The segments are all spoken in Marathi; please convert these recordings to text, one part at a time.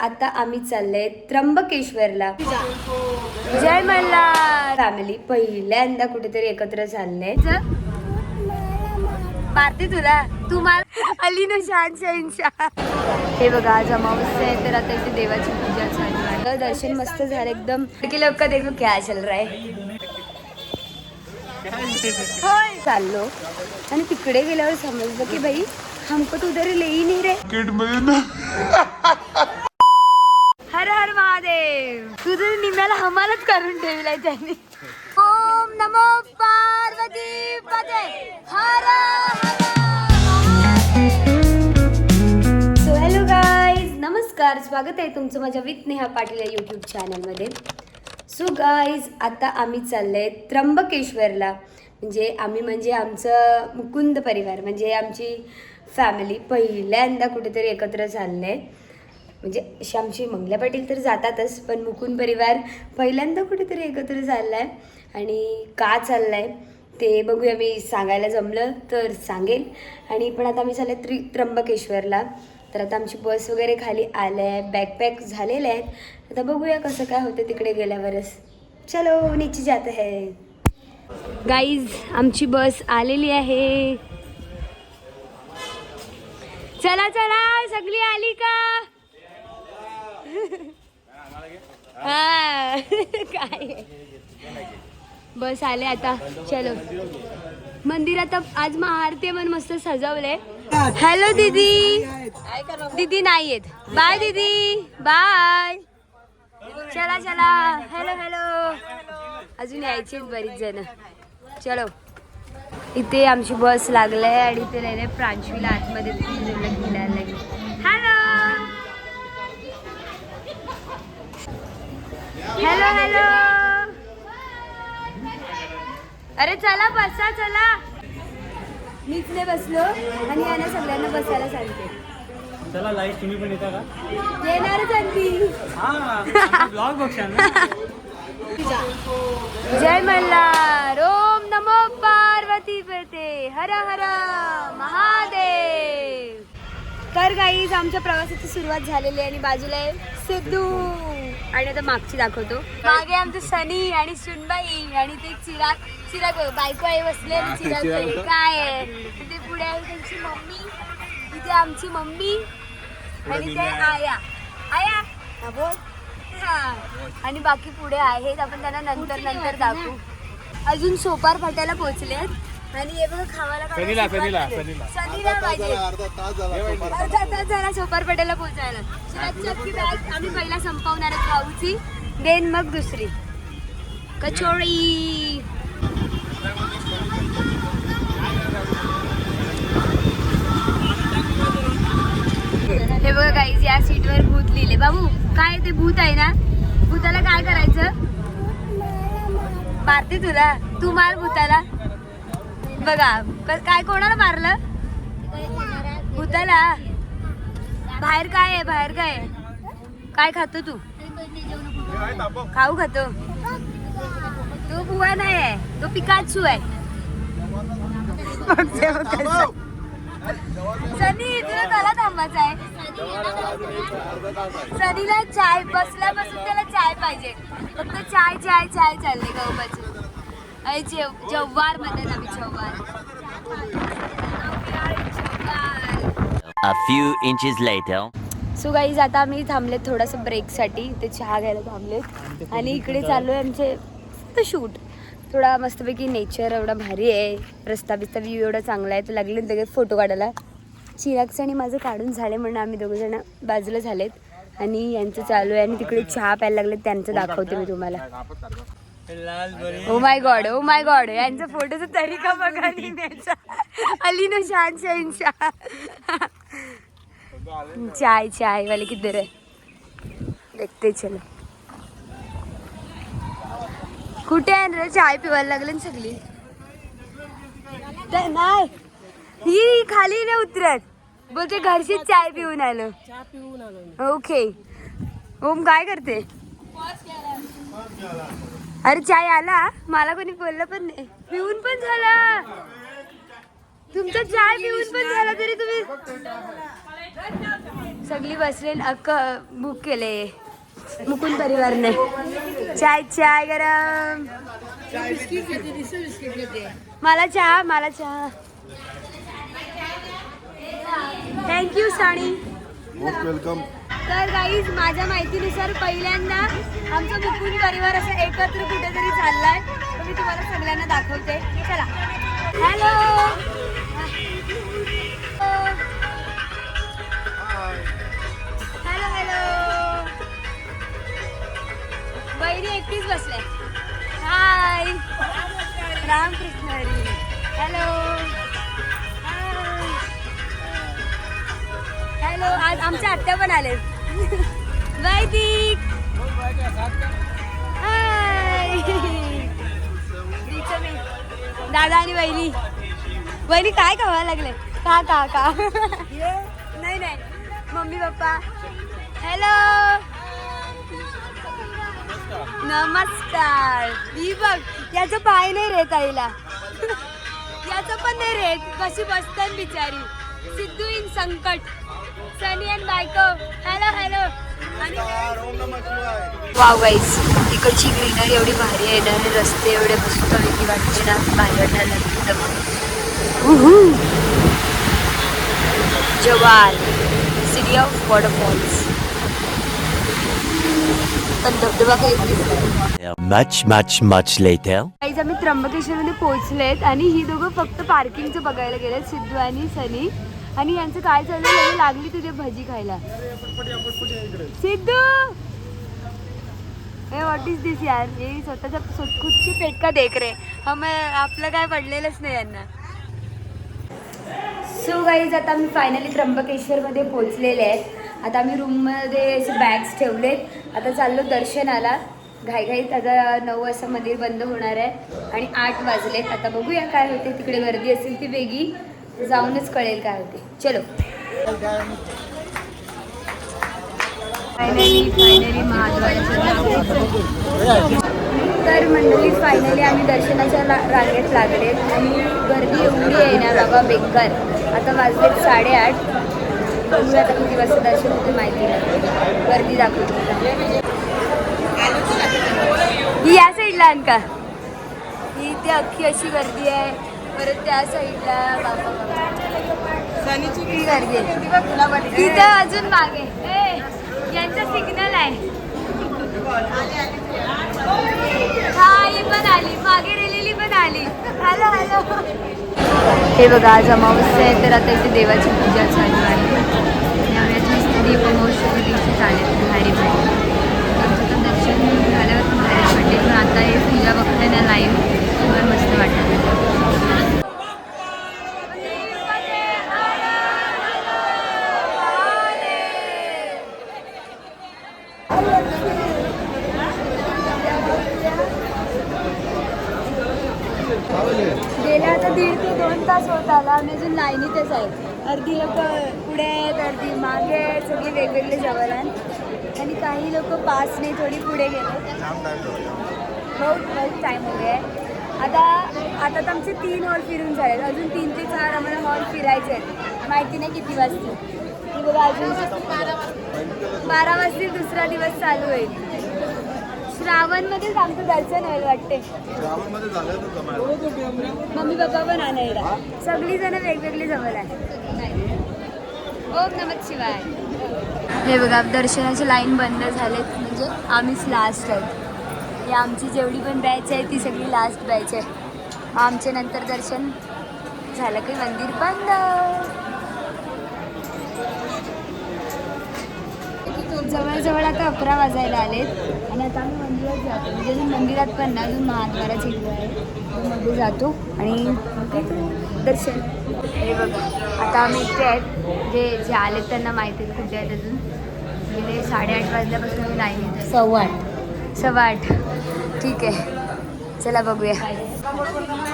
आता आम्ही चाललंय त्र्यंबकेश्वरला. जय मल्हार! फॅमिली पहिल्यांदा कुठेतरी एकत्र चाललंय. मारते तुला. तू मार. आली ना शान शहनशाह हे बघा आज अमावस्या आहे तर आता इथे देवाची पूजा चालू आहे. तर दर्शन मस्त झालं एकदम. की लोक का देखो क्या चल रहा है. होय. चाललो. आणि तिकडे गेल्यावर समजलं की भाई हमको तू उधर ले ही नहीं रे किटमध्ये ना. तुझं निम्याला हमालच करून ठेवलाय त्यांनी. ओम नमो पार्वती पदे. हर सो हॅलो गाईज नमस्कार. स्वागत आहे तुमचं माझ्या विथ नेहा पाटील या यूट्यूब चॅनलमध्ये सो गाईज आता आम्ही चाललोय त्र्यंबकेश्वरला. म्हणजे आम्ही म्हणजे आमचं मुकुंद परिवार म्हणजे आमची फॅमिली पहिल्यांदा कुठेतरी एकत्र चाललं आहे म्हणजे अशी आमची मंगला पाटील तर जातातच पण मुकुंद परिवार पहिल्यांदा कुठेतरी एकत्र चालला आहे आणि का चालला आहे ते बघूया. मी सांगायला जमलं तर सांगेल. आणि पण आता आम्ही चालले त्रि त्र्यंबकेश्वरला. तर आता आमची बस वगैरे खाली आल्या आहे बॅकपॅक झालेले आहेत. आता बघूया कसं काय होतं तिकडे गेल्यावरच. चलो नीचे जात आहे गाईज आमची बस आलेली आहे. चला चला सगळी आली का? हा. काय? बस आले आता. चलो. मंदिर आता आज महाआरती आहे मस्त सजवले हॅलो दीदी. दीदी नाही येत. बाय दीदी. बाय चला चला. हॅलो हॅलो अजून यायचे बरीच जण. चलो. इथे आमची बस लागलाय आणि इथे लिहिलंय प्रांशवीला आतमध्ये. हॅलो हॅलो अरे चला बसा चला. मीच नाही बसलो आणि यांना सगळ्यांना बसायला सांगते चला लाईव्ह तुम्ही पण येता का? येणारच अगदी हा ब्लॉग बघशाल जय मल्हार. ओम नमो पार्वती पते. हर हर महादेव. तर गाईज आमच्या प्रवासाची सुरुवात झालेली आहे आणि बाजूला आहे सिद्धू. आणि आता मागची दाखवतो. मागे आमचं सनी आणि सुनबाई आणि ते चिराग चिराग बायको आहे बसले आणि चिराग आहे. काय आहे? ते पुढे आहे त्यांची मम्मी. इथे आमची मम्मी. आणि ते आया. आया. हा बोल. हा. आणि बाकी पुढे आहेत. आपण त्यांना नंतर नंतर दाखवू. अजून सोपार फाट्याला पोहोचलेत. आणि हे बघा खावायला सनीला, सनीला. सनीला. सनीला पाहिजे. अर्धा तास झाला सोपार फाट्याला पोहोचायला. अख्खी बॅग आम्ही पहिला संपवणार आहे खाऊची देन मग दुसरी. कचोरी. हे बघा गाईज या सीटवर भूत लिहिले. बाबू काय ते भूत आहे ना? भूताला काय करायचं? मारते तुला. तू मार भूताला. बघा क- काय कोणाला मारलं? भूताला. बाहेर काय आहे बाहेर काय आहे? काय खातो तू? खाऊ खातो. तो बुवा नाही आहे तो पिकाचू आहे. सनी तुला कला थांबायचं आहे. सनीला चाय बसल्यापासून त्याला चाय पाहिजे. फक्त चाय चाय चाय चालले गहू जेव जव्वार म्हणतात आम्ही जव्वार A few inches later. So guys आता आम्ही थांबलेत थोडासा ब्रेकसाठी ते चहा घ्यायला थांबलेत. आणि इकडे चालू आहे आमचे शूट थोडा मस्तपैकी नेचर एवढा भारी आहे. रस्ता बिस्ता व्ह्यू एवढा चांगला आहे. तर लागले लगेच फोटो काढायला. चिरागचं आणि माझं काढून झाले म्हणून आम्ही दोघं जण बाजूला झालेत. आणि यांचं चालू आहे आणि तिकडे चहा प्यायला लागले त्यांचं दाखवते मी तुम्हाला. Oh my God oh my God यांचा फोटोचा तरीका बघा लिहिण्याचा अली ना शान शहनशाह चाय चाय वाले किधर है? देखते चलो. कुठे आहे रे? चाय पिवायला लागले ना सगळी. ते नाही. ही खाली नाही उतरत. बोलते घरचीच चाय पिऊन आलो. ओके ओम काय करते? अरे चाय आला? मला कोणी बोललं पण नाही. पिऊन पण झाला. तुमचा चाय पिऊन पण झाला तरी तुम्ही सगळी बसले अक्क बुक केले. मुकुंद परिवारने. चाय चाय गरम. मला चहा मला चहा. थँक्यू साणी. मोस्ट वेलकम तर गाईज माझ्या माहितीनुसार पहिल्यांदा आमचा मुकुंद परिवार असं एकत्र कुठेतरी चाललाय. तर मी तुम्हाला सगळ्यांना दाखवते. चला. हॅलो लागले. का का का? नाही नाही. Mummy papa. हॅलो नमस्कार. ही बघ याचं पाय नाही रे ताईला. याचं पण नाही रे. कशी बसतात बिचारी. सिद्धू इन संकट. सनी अँड बायको. हॅलो हॅलो आणि वाव गाईस इकडची ग्रीनरी एवढी भारी आहे ना रस्ते एवढे मस्त वेगळी वाटते ना भारी वाटायला लागली. जवाल सिटी ऑफ वॉटरफॉल्स पण धबधबा काही Much, much, much later. काहीच आम्ही त्र्यंबकेश्वरमध्ये पोहोचलेत आणि ही दोघं फक्त पार्किंगचं बघायला गेलेत सिद्धू आणि सनी. आणि यांचं काय चाललं लगे लागली तुझे भजी खायला. सिद्धू! ए व्हॉट इज दिस यार? हे स्वतःच्या स्वत- खुद की पेट का देख रे? हम आपलं काय पडलेलंच नाही यांना. सो गाईज आता मी फायनली त्र्यंबकेश्वरमध्ये पोहोचलेले आहेत. आता आम्ही रूममध्ये असे बॅग्स ठेवलेत. आता चाललो दर्शनाला. घाईघाईत आता नऊ वाजता मंदिर बंद होणार आहे आणि आठ वाजलेत. आता बघूया काय होते. तिकडे गर्दी असेल ती वेगळी. जाऊनच कळेल काय होते. चलो. फायनली फायनली तर मंडळी फायनली आम्ही दर्शनाच्या ला- रांगेत लागले. आणि गर्दी एवढी आहे ना बाबा बेकार. आता वाजलेत साडेआठ. बघूया आता किती वाजता दर्शन होते माहिती नाही. गर्दी दाखवते. ही या साईडला आण का? ही इथे अख्खी अशी गर्दी आहे. परत त्या साईडला बाबा. किती गर्दी आहे. तिथं अजून मागे. यांचा सिग्नल आहे हा ही पण आली मागे रेलेली पण आली. Hello hello. हे बघा आज अमावस्या आहे तर आता इथे देवाची पूजा चालू आहे. नवऱ्याची स्त्री अमावस्याच्या दिवशी चालेल भारी पडली आमचं तर दर्शन झाल्यावर भारी पडले पण आता हे पूजा बघताना लाईव्ह तर मस्त वाटतं गेल्या आता दीड ते आला आम्ही अजून लाईनीतच आहे. अर्धी लोक पुढे आहेत अर्धी मागे आहेत सगळी वेगवेगळे जवळ आहेत. आणि काही लोक पासने थोडी पुढे गेले. बहुत बहुत टाईम हो गया है. आता आता तर आमचे तीन हॉल फिरून झाले अजून तीन ते चार आम्हाला हॉल फिरायचे आहेत. माहिती नाही किती वाजतील. की बघा अजून. बारा वाजतील दुसरा दिवस चालू होईल. श्रावणमध्येच आमचं दर्शन होईल वाटते. झालं मम्मी पप्पा पण आणायला सगळी जण वेगवेगळी जवळ आहे ओम नमः शिवाय. हे बघा दर्शनाची लाईन बंद झालेत. म्हणजे आम्हीच लास्ट आहेत. ही आमची जेवढी पण बॅच आहे ती सगळी लास्ट बॅच आहे. आमच्या नंतर दर्शन झालं की मंदिर बंद. जवळजवळ आता अकरा वाजायला आलेत. आणि आता आम्ही मंदिरात जातो. म्हणजे अजून मंदिरात पण ना अजून महाद्वाराची इकडे आहे. मध्ये जातो. आणि? दर्शन. हे बघा आता आम्ही इथे आहेत. जे जे आलेत त्यांना माहिती आहे कुठे आहेत अजून. गेले साडेआठ वाजल्यापासून आम्ही लाईन येतो सव्वा आठ. सव्वा आठ. ठीक आहे. चला बघूया.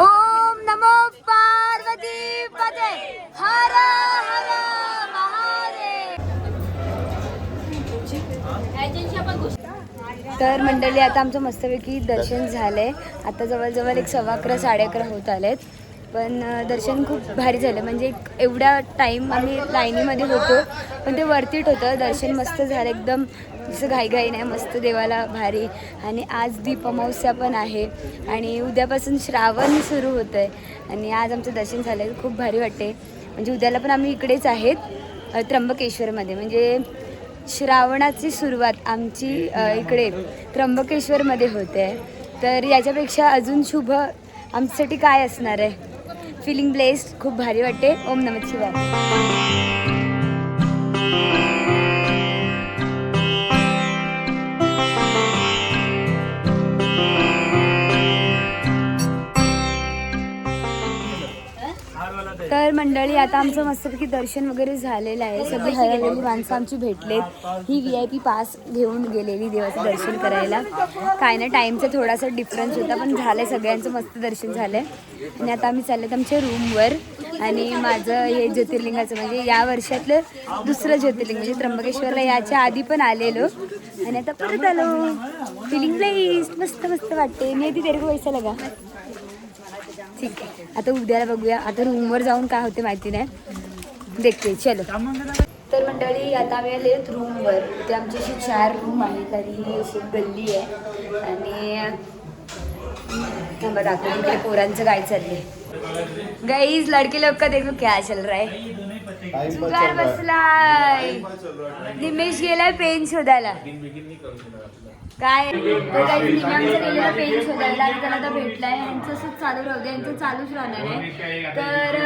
ओम नमो पार्वती पदे हर हर. तर मंडळी आता आमचं मस्तपैकी दर्शन झालंय. आता जवळजवळ एक सव्वा अकरा साडे अकरा होत आलेत. पण दर्शन खूप भारी झालं. म्हणजे एक एवढा टाईम आम्ही लाईनीमध्ये होतो पण ते वरतीट होतं. दर्शन मस्त झालं. एकदम जसं घाईघाई नाही मस्त देवाला भारी. आणि आज दीप अमावस्या पण आहे. आणि उद्यापासून श्रावण सुरू होतं आहे आणि आज आमचं दर्शन झालं खूप भारी वाटते म्हणजे उद्याला पण आम्ही इकडेच आहेत त्र्यंबकेश्वरमध्ये. म्हणजे श्रावणाची सुरुवात आमची इकडे त्र्यंबकेश्वरमध्ये होते. तर याच्यापेक्षा अजून शुभ आमच्यासाठी काय असणार आहे? फिलिंग ब्लेस्ड खूप भारी वाटते. ओम नमः शिवाय. तर मंडळी आता आमचं मस्तपैकी दर्शन वगैरे झालेलं आहे. सगळी हरवलेली माणसं आमची भेटलेत. ही व्ही आय पी पास घेऊन गेलेली देवाचं दर्शन करायला. काय ना टाईमचा थोडासा डिफरन्स होता पण झालं सगळ्यांचं मस्त दर्शन झालं आणि आता आम्ही चाललेत आमच्या रूमवर आणि माझं हे ज्योतिर्लिंगाचं म्हणजे या वर्षातलं दुसरं ज्योतिर्लिंग म्हणजे त्र्यंबकेश्वरला याच्या आधी पण आलेलो. आणि आता परत आलो. फिलिंग प्लेस मस्त मस्त वाटते मी ती तेरे को पैसा लगा. ठीक आहे. आता उद्याला बघूया. आता रूमवर जाऊन काय होते माहिती नाही. देखते चलो. तर मंडळी आता आम्ही आले रूमवर इथे आमची अशी चार रूम आहेत आणि ही अशी गल्ली आहे. आणि थांबा दाखवते इकडे पोरांचं काय चाललंय. गाईज लडके लोक का देखो क्या चल रहा है? जुगार बसलाय निमेश गेलाय पेन शोधायला. काय? गेलेला पेन शोधायला आणि त्याला आता भेटलाय. यांचं असंच चालू राहू दे यांचं चालूच राहणार आहे. तर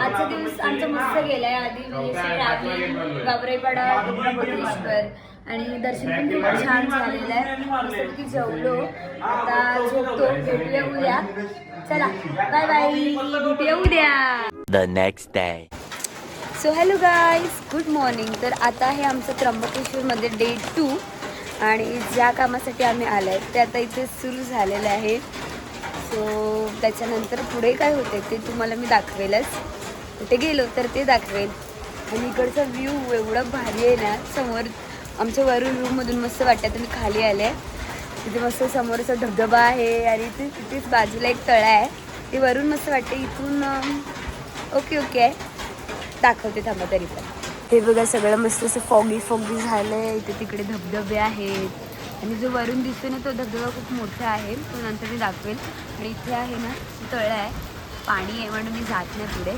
आजचा दिवस आमचा मस्त गेलाय. आधी ट्रॅव्हलिंग गाबरेपाडा त्र्यंबकेश्वर आणि दर्शन पण खूप छान झालेलं आहे. मस्तपैकी जेवलो. आता झोपतो. भेटूया उद्या. चला बाय बाय भेटूया उद्या. The next day. So hello guys good morning तर आता हे आमचं त्र्यंबकेश्वरमध्ये डे टू आणि ज्या कामासाठी आम्ही आलो आहे ते आता इथे सुरू झालेलं आहे. सो त्याच्यानंतर पुढे काय होते ते तुम्हाला मी दाखवेलच. कुठे गेलो तर ते दाखवेल. आणि इकडचा व्ह्यू एवढा भारी आहे ना समोर आमच्या वरून रूममधून मस्त वाटतं तुम्ही खाली आले. तिथे मस्त समोरचा धबधबा आहे आणि इथे तिथेच बाजूला एक तळा आहे. ते वरून मस्त वाटते इथून ओके ओके आहे. दाखवते थांबा तरी पण. हे बघा सगळं मस्त असं फॉगी फॉगी झालंय. इथे तिकडे धबधबे आहेत. आणि जो वरून दिसतोय ना तो धबधबा खूप मोठा आहे. तो नंतर मी दाखवेल. आणि इथे आहे ना तळं आहे. पाणी आहे म्हणून मी जात नाही पुढे.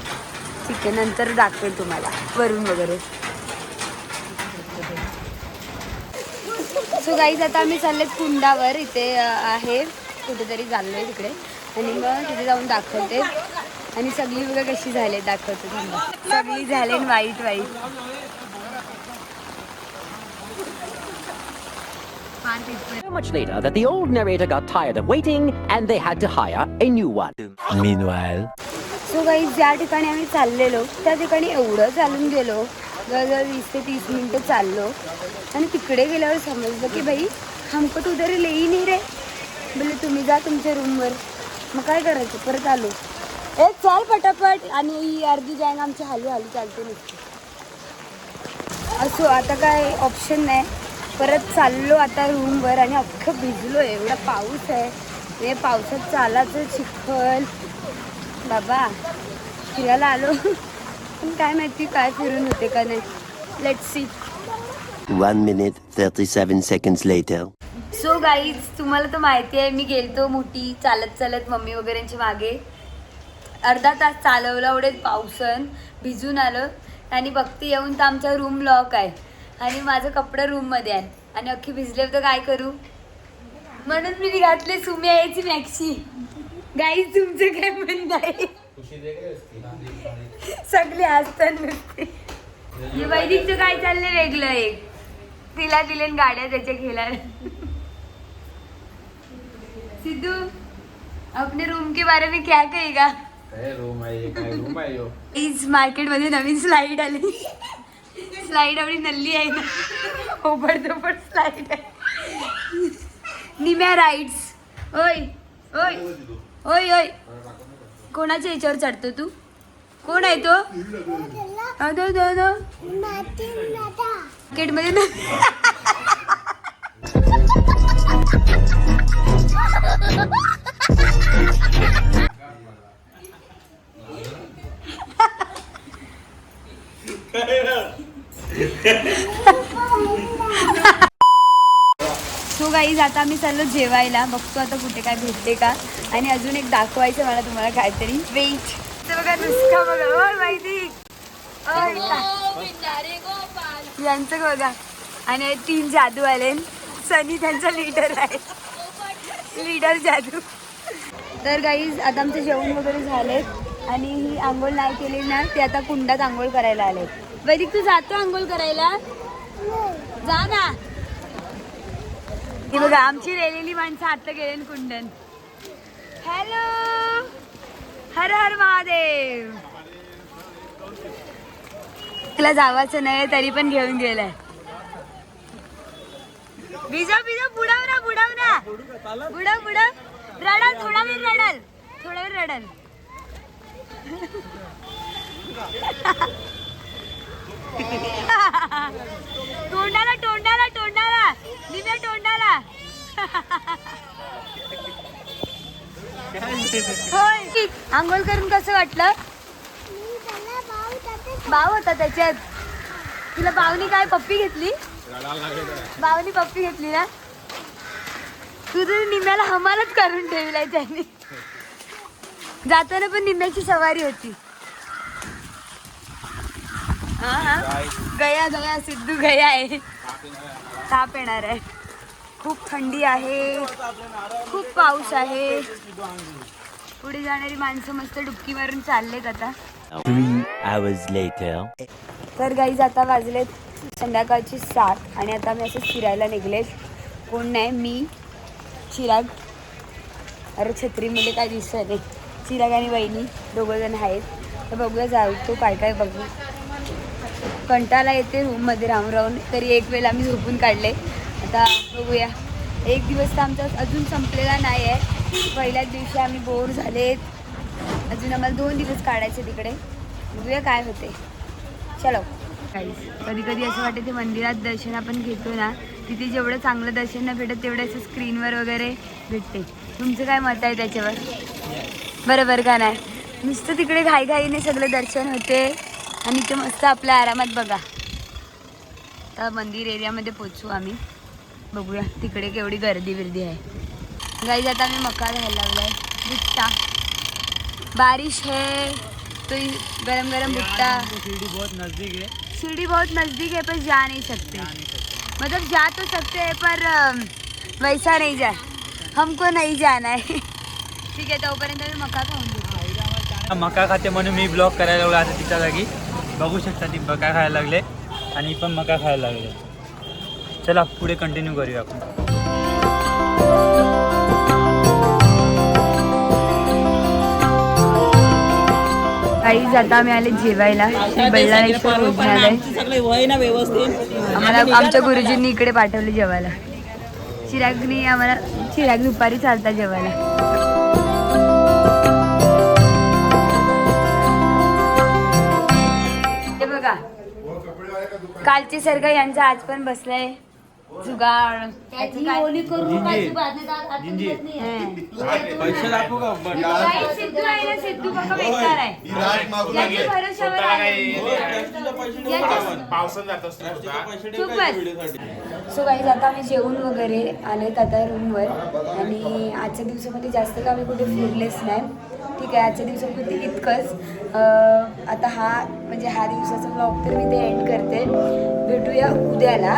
ठीक आहे नंतर दाखवेल तुम्हाला. वरून वगैरे. सो गाईज आता आम्ही चालले कुंडावर. इथे आहे. कुठेतरी चाललोय तिकडे. आणि मग तिथे जाऊन दाखवते. आणि सगळी बघा कशी झाले दाखवते थांबा सगळी झाले वाईट वाईट. So much later that the old narrator got tired of waiting and they had to hire a new one. Meanwhile. So काही ज्या ठिकाणी आम्ही चाललेलो त्या ठिकाणी एवढं चालून गेलो जवळजवळ वीस ते तीस मिनटं चाललो. आणि तिकडे गेल्यावर समजलं की बाई हमको तो उधर लेही नाही रे बोले तुम्ही जा तुमच्या रूमवर मग काय करायचं? परत आलो. ए चाल पटापट. आणि ही अर्धी गँग आमची हालू हालू चालते नुसती. असो आता काय ऑप्शन नाही. परत चाललो आता रूमवर आणि अख्खं भिजलो. एवढा पाऊस आहे. हे पावसात चालायचं चिखल. बाबा फिरायला आलो. पण काय माहिती काय फिरून होते का नाही. Let see One minute, 37 seconds later. So guys तुम्हाला तर माहिती आहे मी गेलतो मोठी चालत चालत मम्मी वगैरेंच्या मागे. अर्धा तास चालवला एवढेच पावसन. भिजून आलं. आणि बघते येऊन तर आमचा रूम लॉक आहे. आणि माझं कपडं रूममध्ये आहे. आणि अख्खी भिजले तर काय करू? म्हणून मी घातले सुम्या यायची मॅक्सी. गाई तुमचं काय म्हणत आहे? सगळे असतात नुसते. वैदिकचं काय चाललंय वेगळं एक? तिला दिले गाड्या त्याच्या खेळायला. सिद्धू अपने रूम के बारे में क्या कहेगा? इज मार्केटमध्ये नवीन स्लाइड आली. स्लाइड आपली नल्ली आहे ना. ओबड स्लाइड आहे. निम्या राईड्स ओय ओय ओय ओय. कोणाच्या याच्यावर चढतो तू? कोण आहे तो? अदो, अदो, ना सो गाईज आता आम्ही चाललो जेवायला. बघतो आता कुठे काय भेटते का. आणि अजून एक दाखवायचं मला तुम्हाला काहीतरी. वेट बघा माहिती. यांचं बघा. आणि तीन जादू आले. सनी त्यांचा लिडर आहे. लिडर जादू. तर गाईज आता आमचं जेवण वगैरे झालेत आणि ही आंघोळ नाही केली ना ते आता कुंडात आंघोळ करायला आले वैदिक तू जातो आंघोळ करायला? जा ना. ही बघा आमची रेलेली माणसं आता गेले कुंडन. हॅलो हर हर महादेव. तिला जावाचं नाही तरी पण घेऊन गेलाय. बिजा बिजा बुडाव ना बुडाव ना. बुडाव बुडाव. रडल थोडा वेळ रडल. थोडा वेळ रडल. तोंडाला तोंडाला तोंडाला. दिव्या तोंडाला. होय. ठीक. आंघोळ करून कसं वाटलं? बाव होता त्याच्यात. तुला बावनी काय पप्पी घेतली? भावनी पप्पी घेतली ना? तू तर निम्याला हमालच करून ठेवलाय त्याने. जाताना पण निम्याची सवारी होती. हा हा. गया गया सिद्धू गया आहे. ताप येणार आहे. खूप थंडी आहे. खूप पाऊस आहे. पुढे जाणारी माणसं मस्त डुबकी मारून चाललेत आता. तर गाईज आता वाजलेत संध्याकाळची सात आणि आता मी असं फिरायला निघले. कोण नाही मी चिराग. अरे छत्रीमध्ये काय दिसत नाही चिराग आणि वहिनी दोघं जण आहेत. तर बघूया जाऊ तो काय काय बघू? कंटाळा येते रूममध्ये राहून राहून. तरी एक वेळ आम्ही झोपून काढले. आता बघूया. एक दिवस तर आमचा अजून संपलेला नाही आहे पहिल्याच दिवशी आम्ही बोर झालेत. अजून आम्हाला दोन दिवस काढायचे तिकडे. बघूया काय होते. चलो. कधी कधी असं वाटतं ते मंदिरात दर्शन आपण घेतो ना तिथे जेवढं चांगलं दर्शन नाही भेटत तेवढं असं स्क्रीनवर वगैरे भेटते. तुमचं काय मत आहे त्याच्यावर? बरोबर का नाही? नुसतं तिकडे घाईघाईने सगळं दर्शन होते. आणि इथे मस्त आपल्या आरामात बघा. आता मंदिर एरियामध्ये पोचू आम्ही. बघूया तिकडे केवढी गर्दी बिर्दी आहे. गाईज आता आम्ही मका घ्यायला लागलाय. भुट्टा बारिश है. तो गरम गरम भुट्टा शिर्डी बहुत नजदीक है शिर्डी बहुत नज़दीक है पर जा नहीं सकते. मतलब जा तो सकते हैं पर वैसा नहीं जाय हमको नाही जाना आहे ठीक आहे तोपर्यंत मी मका खाऊन घेऊ मका खाते म्हणून मी ब्लॉग करायला लागला आता तिच्या जागी. बघू शकता ती मका खायला लागले आणि पण मका खायला लागले. चला पुढे कंटिन्यू करूया आपण. काही जाता आम्ही आले जेवायला. श्री बल्लाळेश्वर भोजनालय आम्हाला आमच्या गुरुजींनी इकडे पाठवले जेवायला. चिरागनी आम्हाला चिराग दुपारी चालता जेवायला. कालचे सारखं यांचा आज पण बसलाय. जुगाड. याचं काय- जिंजी. हं. पैसे दाखवू का? काही सिद्धू आहे ना सिद्धू बघा बेकार आहे. याच्या भरोशावर आहे. खूपच सो काही आता आम्ही जेवून वगैरे आलेत आता रूमवर आणि आजच्या दिवसामध्ये जास्त का आम्ही कुठे फिरलेच नाही. ठीक आहे आजच्या दिवसापुरती इतकंच. आता हा म्हणजे हा दिवसाचा ब्लॉग तर मी ते एंड करते. भेटूया उद्याला.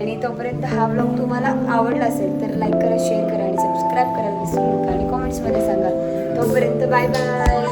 आणि तोपर्यंत हा ब्लॉग तुम्हाला आवडला असेल तर लाईक करा शेअर करा आणि सबस्क्राईब करायला विसरू नका आणि कॉमेंट्समध्ये सांगा. तोपर्यंत बाय बाय